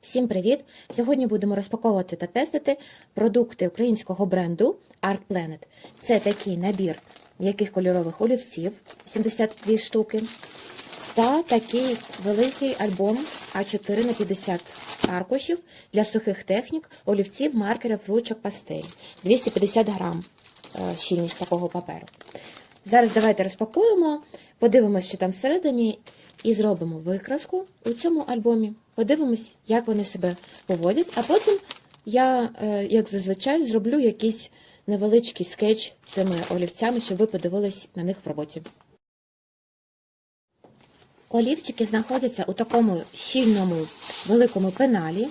Всім привіт! Сьогодні будемо розпаковувати та тестити продукти українського бренду Art Planet. Це такий набір м'яких кольорових олівців 72 штуки. Та такий великий альбом А4 на 50 аркушів для сухих технік, олівців, маркерів, ручок, пастель. 250 грам е, щільність такого паперу. Зараз давайте розпакуємо, подивимося, що там всередині, і зробимо викраску у цьому альбомі. Подивимось, як вони себе поводять, а потім я, е, як зазвичай, зроблю якийсь невеличкий скетч цими олівцями, щоб ви подивились на них в роботі. Олівчики знаходяться у такому щільному великому пеналі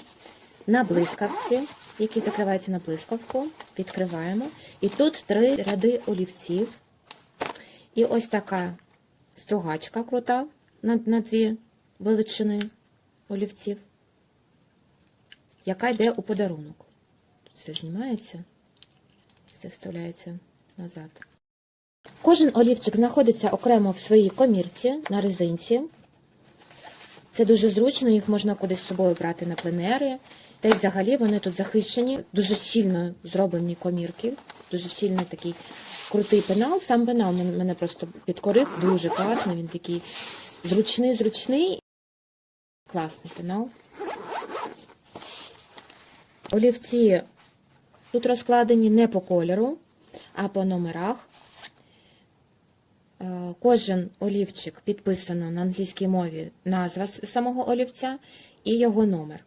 на блискавці, який закривається на блискавку. Відкриваємо. І тут три ряди олівців. І ось така стругачка крута на, на дві величини олівців, яка йде у подарунок. Тут все знімається, все вставляється назад. Кожен олівчик знаходиться окремо в своїй комірці на резинці. Це дуже зручно, їх можна кудись з собою брати на пленери. Та й взагалі вони тут захищені, дуже щільно зроблені комірки, дуже щільний такий крутий пенал. Сам пенал мене просто підкорив, дуже класний, він такий зручний, зручний. Класний пенал. Олівці тут розкладені не по кольору, а по номерах. Е, Кожен олівчик підписано на англійській мові назва самого олівця і його номер.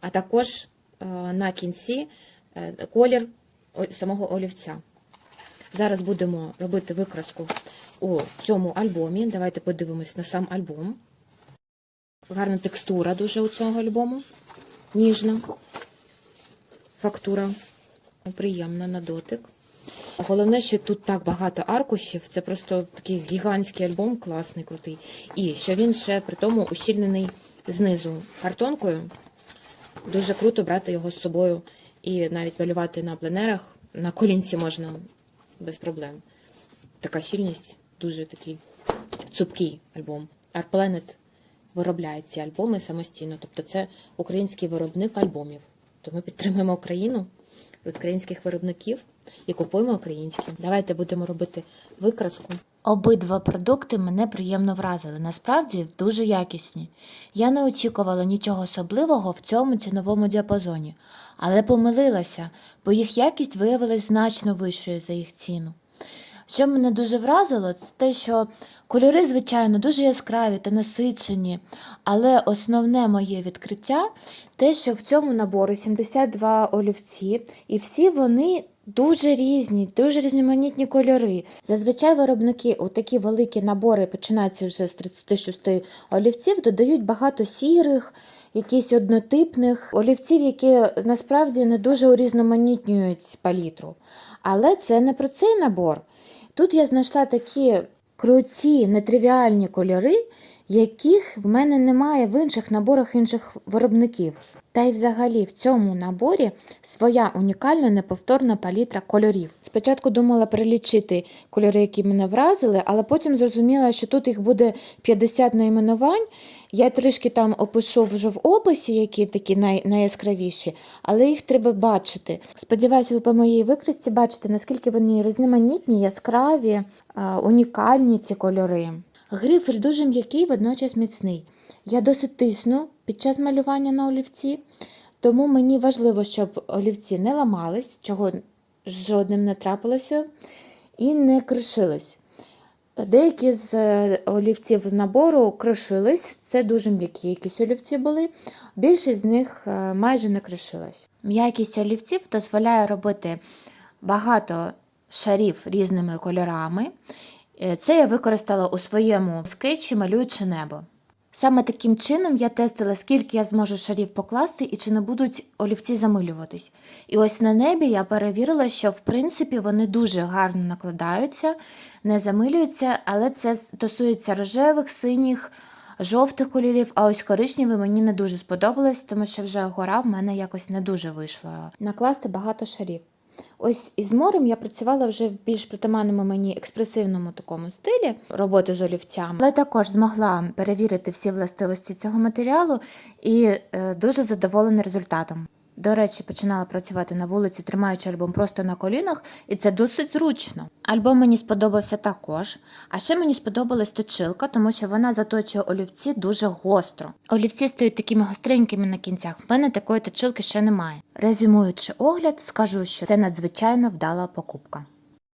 А також е, на кінці е, колір самого олівця. Зараз будемо робити викраску у цьому альбомі. Давайте подивимось на сам альбом. Гарна текстура дуже у цього альбому. Ніжна. Фактура приємна на дотик. Головне, що тут так багато аркушів, це просто такий гігантський альбом, класний, крутий. І що він ще при тому ущільнений знизу картонкою. Дуже круто брати його з собою і навіть малювати на пленерах. На колінці можна без проблем. Така щільність, дуже такий цупкий альбом. Art Planet виробляє ці альбоми самостійно. Тобто це український виробник альбомів. То ми підтримуємо Україну українських виробників і купуємо українські. Давайте будемо робити викраску. Обидва продукти мене приємно вразили. Насправді дуже якісні. Я не очікувала нічого особливого в цьому ціновому діапазоні, але помилилася, бо їх якість виявилась значно вищою за їх ціну. Що мене дуже вразило, це те, що кольори, звичайно, дуже яскраві та насичені, але основне моє відкриття те, що в цьому наборі 72 олівці, і всі вони дуже різні, дуже різноманітні кольори. Зазвичай виробники у такі великі набори починаються вже з 36 олівців, додають багато сірих, якісь однотипних олівців, які насправді не дуже урізноманітнюють палітру. Але це не про цей набор. Тут я знайшла такі круті, нетривіальні кольори, яких в мене немає в інших наборах інших виробників. Та й взагалі в цьому наборі своя унікальна неповторна палітра кольорів. Спочатку думала перелічити кольори, які мене вразили, але потім зрозуміла, що тут їх буде 50 найменувань. Я трішки там опишу вже в описі, які такі най- найяскравіші, але їх треба бачити. Сподіваюся, ви по моїй викритці бачите, наскільки вони різноманітні, яскраві, унікальні ці кольори. Грифель дуже м'який, водночас міцний. Я досить тисну під час малювання на олівці, тому мені важливо, щоб олівці не ламались, чого жодним не трапилося, і не кришились. Деякі з е, олівців з набору кришились, це дуже м'які якісь олівці були. Більшість з них е, майже не кришилась. М'якість олівців дозволяє робити багато шарів різними кольорами. Е, Це я використала у своєму скетчі, малюючи небо. Саме таким чином я тестила, скільки я зможу шарів покласти і чи не будуть олівці замилюватись. І ось на небі я перевірила, що в принципі вони дуже гарно накладаються, не замилюються, але це стосується рожевих, синіх, жовтих кольорів, а ось коричневий мені не дуже сподобалось, тому що вже гора в мене якось не дуже вийшла. Накласти багато шарів. Ось із морем я працювала вже в більш притаманному мені експресивному такому стилі роботи з олівцями. Але також змогла перевірити всі властивості цього матеріалу і е, дуже задоволена результатом. До речі, починала працювати на вулиці, тримаючи альбом просто на колінах, і це досить зручно. Альбом мені сподобався також. А ще мені сподобалась точилка, тому що вона заточує олівці дуже гостро. Олівці стають такими гостренькими на кінцях. В мене такої точилки ще немає. Резюмуючи огляд, скажу, що це надзвичайно вдала покупка.